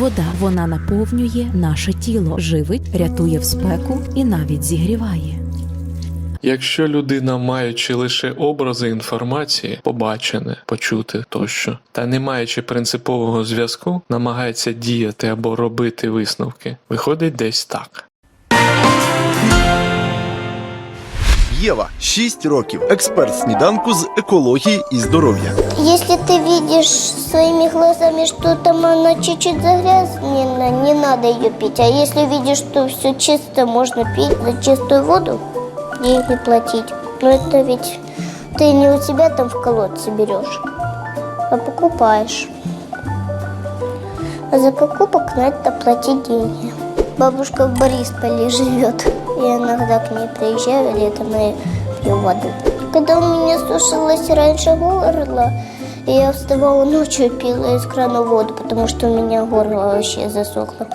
Вода вона наповнює наше тіло, живить, рятує в спеку і навіть зігріває. Якщо людина, маючи лише образи інформації, побачене, почути тощо, та не маючи принципового зв'язку, намагається діяти або робити висновки, виходить десь так. Єва, 6 років, експерт сніданку з екології і здоров'я. Если ты видишь своими глазами, что там она чуть-чуть загрязнена, не надо ее пить. А если видишь, что все чисто, можно пить за чистую воду, деньги платить. Но это ведь ты не у себя там в колодце берешь, а покупаешь. А за покупок надо платить деньги. Бабушка в Борисполе живет. Я иногда к ней приезжаю летом и пью воду. Когда у меня сушилось раньше горло, я вставала ночью и пила из крана воду, потому что у меня горло вообще засохло.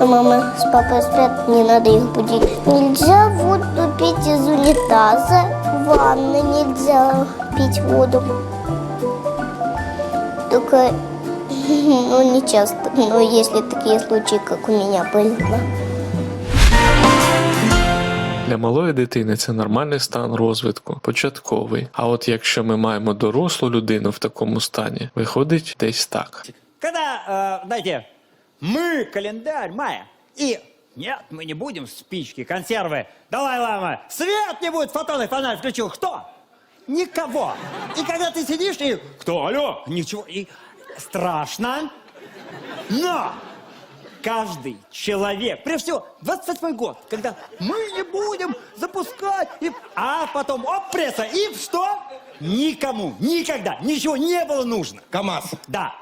А мама с папой спят, не надо их будить. Нельзя воду пить из унитаза, в ванной нельзя пить воду. Только, ну, не часто, но если такие случаи, как у меня были. Для малої дитини це нормальний стан розвитку, початковий. А от якщо ми маємо дорослу людину в такому стані, виходить десь так. Когда, э, знаете, мы календарь мая, и нет, мы не будем спички, консервы, Далай-лама, свет не будет, фотонный фонарь включил, кто? Никого. И когда ты сидишь и, кто, алло, ничего, и страшно, но каждый человек, прежде всего, 28 год, когда мы не будем запускать, и, а потом, оп, пресса, и что? Никому, никогда, ничего не было нужно. КамАЗ. Да.